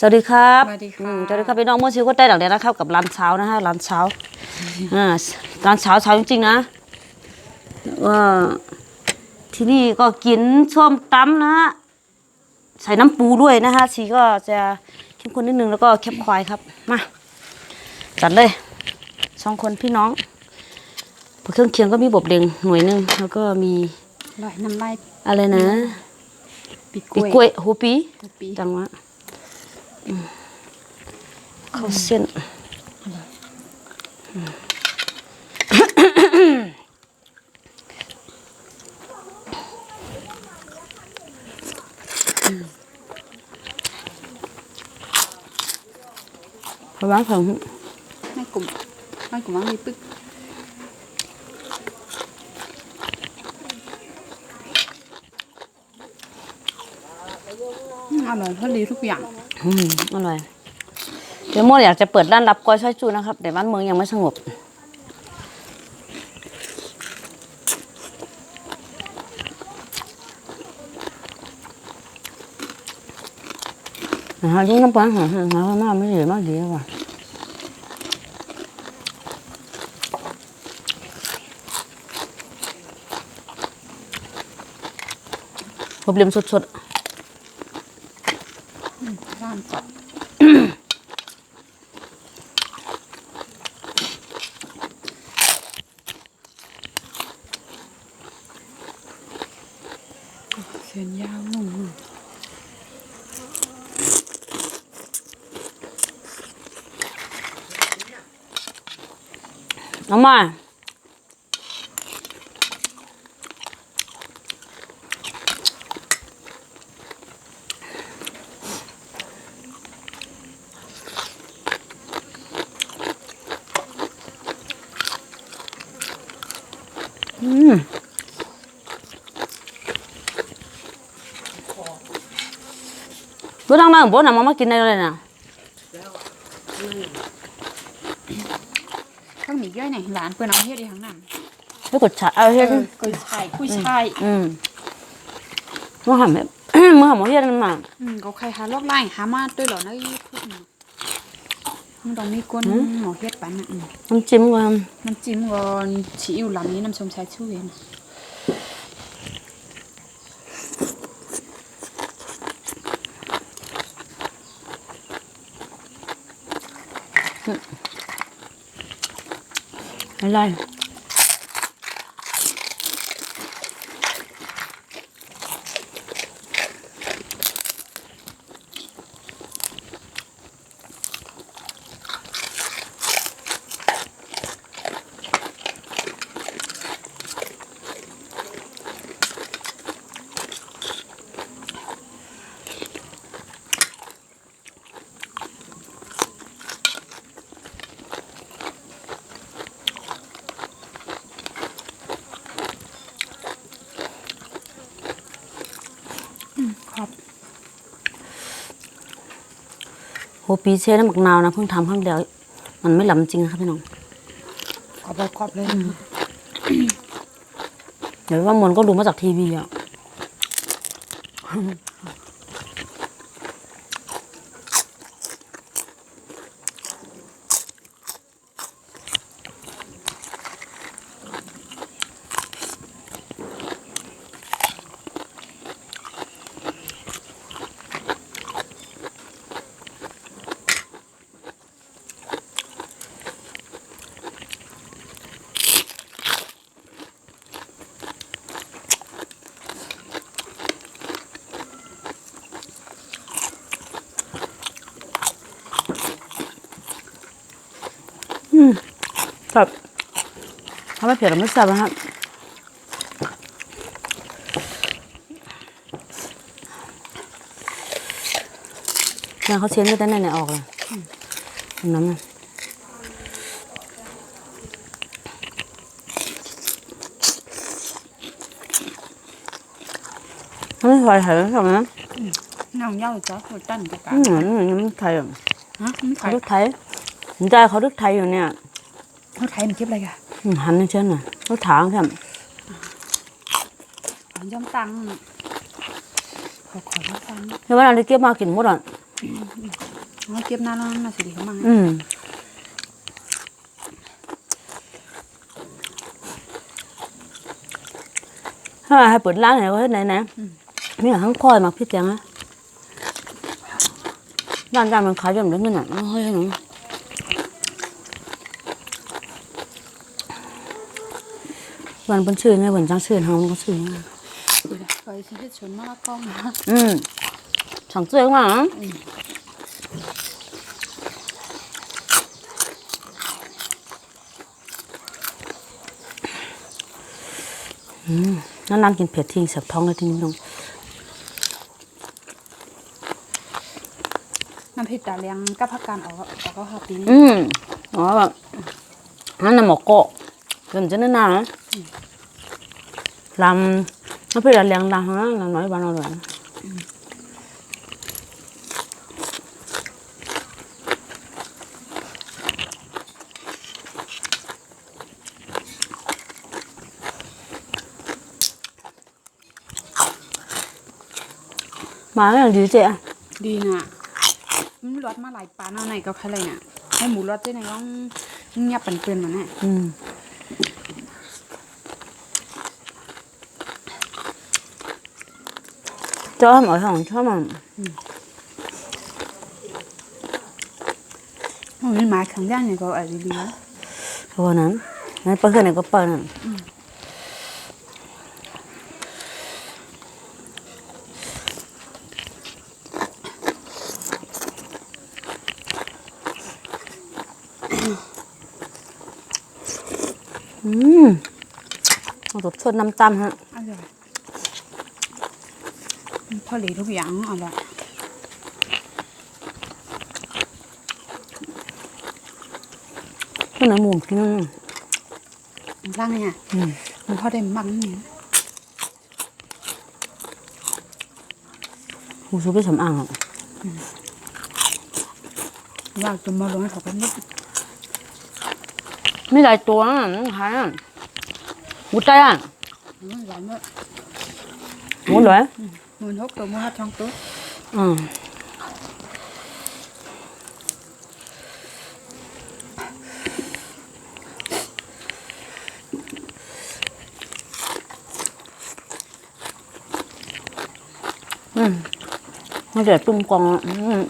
สวัสดีครับสวัสดีค่ะอืมสวัสดีครับพี่น้องเมื่อชิวก็ได้หลังเดียวนะครับกับร้านเช้านะฮะร้านเช้าอ่าร้านเช้าเช้าจริงๆนะว่าที่นี่ก็กินส้มตำนะฮะใส่น้ำปูด้วยนะฮะชีก็จะเข้มข้นนิดนึงแล้วก็แคบควายครับมาจัดเลยสองคนพี่น้องเครื่องเคียงก็มีบดเดงหน่วยหนึงแล้วก็มีลอยน้ำลายอะไรนะปีกปีล้วยกล้วยหูปีปีจังวะ อืมข้าวเส้นพอวางของไม่กลุ่มไม่กลุ่มว่ามีปึ๊กอืมอร่อยพอดีทุกอย่าง อืมอร่อย เดี๋ยวโมอยากจะเปิดร้านรับก้อยช่อยจูนะครับ แต่บ้านเมืองยังไม่สงบหาที่น้ำปลาหาหาหามาไม่ดีมากดีกว่าผมเลียมสด ร้านจัดเส้นยาวนุ่มๆเอามาอืม เมื่อตั้งนานผมน่ะมามากินได้เลยนะข้างหนีย่อยไหนร้านเพื่อนเอาเฮ็ดดีทั้งนั้นไม่กดฉาเอาเฮ็ดกุยช่ายกุยช่ายอืมเมื่อหันแบบเมื่อหันหมอเฮ็ดมันมาอืมเขาใครหาลอกไล่หามาด้วยเหรอนะอีพวกนี้มันต้องมีก้นหมอเฮ็ดปันน่ะอืมน้ำจิ้มก่อนน้ำจิ้มก่อนซีอิ๊วลำนี้น้ำส้มสายชูเอง อ โหปีเช่น้ำหมักนาวนะเพิ่งทำครั้งเดียวมันไม่หล้ำจริงนะครับพี่น้องขอบเลยขอบเลยเดี๋ยวว่ามนก็ดูมาจากทีวีอะ อืมแบบถ้าไม่เผ็ดเราไม่แซ่บนะครับเนี่ยเขาเชียนก็ได้ไหนๆออกเลยน้ำมันไม่ใส่ไข่แล้วใช่ไหมน้องเย้าจ้ะหัวตั้นกับกาอืมเหมือนเหมือนน้ำไทยอะฮะมันเขาขายดึกไทยสนใจเขาดึกไทยอยู่เนี่ยเขาไทยมันเก็บอะไรกันอืมหันในเช่นน่ะเขาถางแค่มันย่อมตังขอขอย่อมตังเดี๋ยววันนั้นได้เก็บมากินหมดอะ nó tiếp na nó là xử lý không bằng อืมถ้าให้เปิดร้านไหนก็ที่ไหนนะมีทั้งคอยมาพี่เตียงนะร้านจานมันขายจนได้เงินอะไม่ค่อยให้หนู วันเป็นชื่อไงวันจังชื่อทางมันก็ชื่อไง rồi thì hết chuẩn mà con mà อืมสั่งเสื้อมาอะอืมนานกินเผ็ดทิ้งเสียบท้องเลยทิ้งน้องน้ำพริกตาเลี้ยงกับผักกาดออกออกก็หับปีอืมอ๋อแบบนั่นน่ะหมอกโกะเกินจะนั่นนะ ลำน้ำพริกละเลียงลำฮะลำน้อยบ้านเราเลยมาแล้วดีเจ๊ดีน่ะมันรสมาหลายปลาหน้าไหนก็แค่ไรน่ะให้หมูรสที่ไหนต้องเงียบเป็นเปื่อนมันน่ะอื ม cho mọi thằng cho mà มันมาขังย่างเนี่ยก็อะไรดีๆ thôi nè nó bơ cái này có bơ nè Ừm, nó tốt hơn năm trăm hả? อร่อย พอหลีทุกอย่างอร่อย Cái này mùm kia nó ร่างเนี่ยอืมมันพอได้มังเนี่ย mùm số cái sầm ăn ạ ว่าจะมาลงให้เขากันนิด mấy đại tua á nó hay á một tay à มันหวานมาก muốn มื่นหกตัวมูฮัดทองตัวอืมอืมมันจดตุ้มกองอืม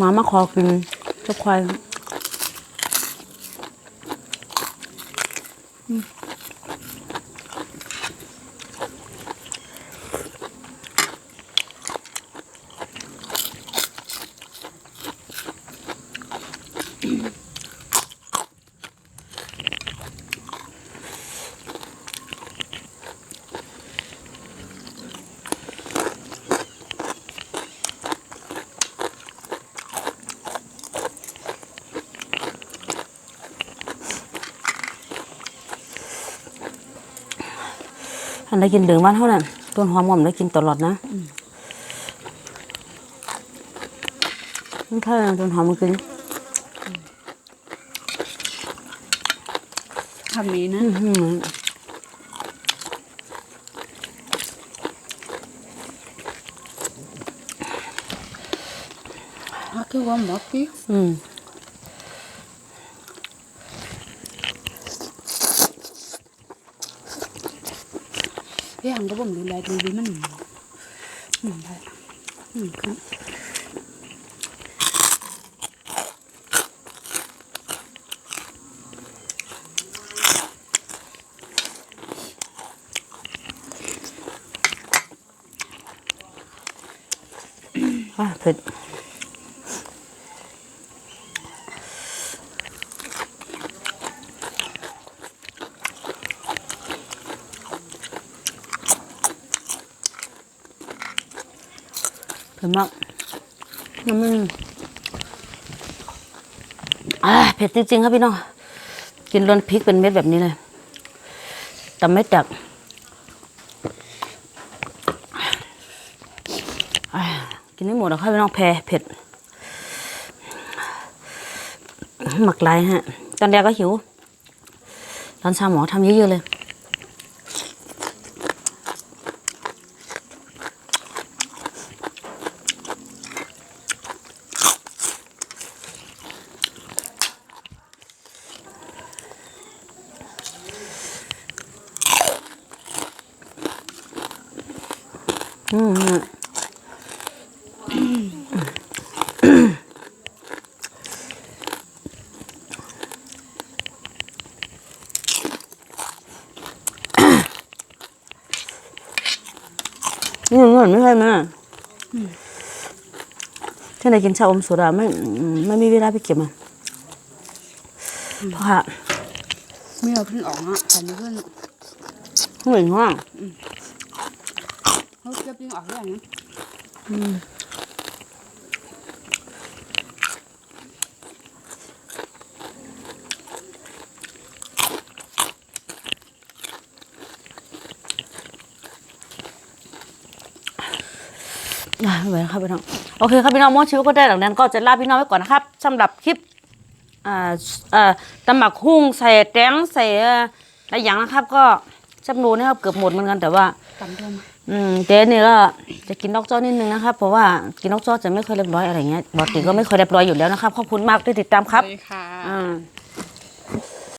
มามาขอกินเจ้าควาย Mm. อันได้กินเหลืองบ้านเท่านั้นต้นหอมหอมได้กินตลอดนะนี่แค่ต้นหอมมันกินทำนี้นะอื้อหืออะคือว่าหมดพี่อืม พี่หังก็บ่มดูแลตดูดีมันหนึ่งหนึ่งได้หนึ่งขึ้นอ่าเผ็ด ผ็ดมากน้ำมันอ่าเผ็ดจริงๆครับพี่น้อง กินรวนพริกเป็นเม็ดแบบนี้เลย แต่ไม่จักกินไม่หมดหรอกครับพี่น้องแพ้เผ็ดหมักลายฮะ ตอนแรกก็หิว ตอนเช้าหมอทำเยอะๆเลย อนไม่ใช่ไหมที่ไหนกินชาอมโซดาไม่อืมไม่มีเวลาไปเก็บมันเพราะว่าไม่เอาขึ้นออกอะแต่นี่ขึ้นเหมือนว่าเขาเก็บยิ่งออกได้อย่างนี้อะ ไม่ไหวแล้วครับพี่น้องโอเคครับพี่น้องมอชีวิตก็ได้หลังนั้น ก็จะลาพี่น้องไว้ก่อนนะครับสำหรับคลิปอ่าอ่าตำหมักหุ่งใส่แตงใส่เอ่ออะไรอย่างนะครับ ก็จำนวนนะครับเกือบหมดเหมือนกันแต่ว่าตำเดิมอืมเจ๊นี่ก็จะกินนอกจอนิดนึงนะครับเพราะว่ากินนอกจอจะไม่ค่อยเรียบร้อยอะไรเงี้ยปกติก็ไม่ค่อยเรียบร้อยอยู่แล้วนะครับขอบคุณมากที่ติดตามครับเลยค่ะอ่า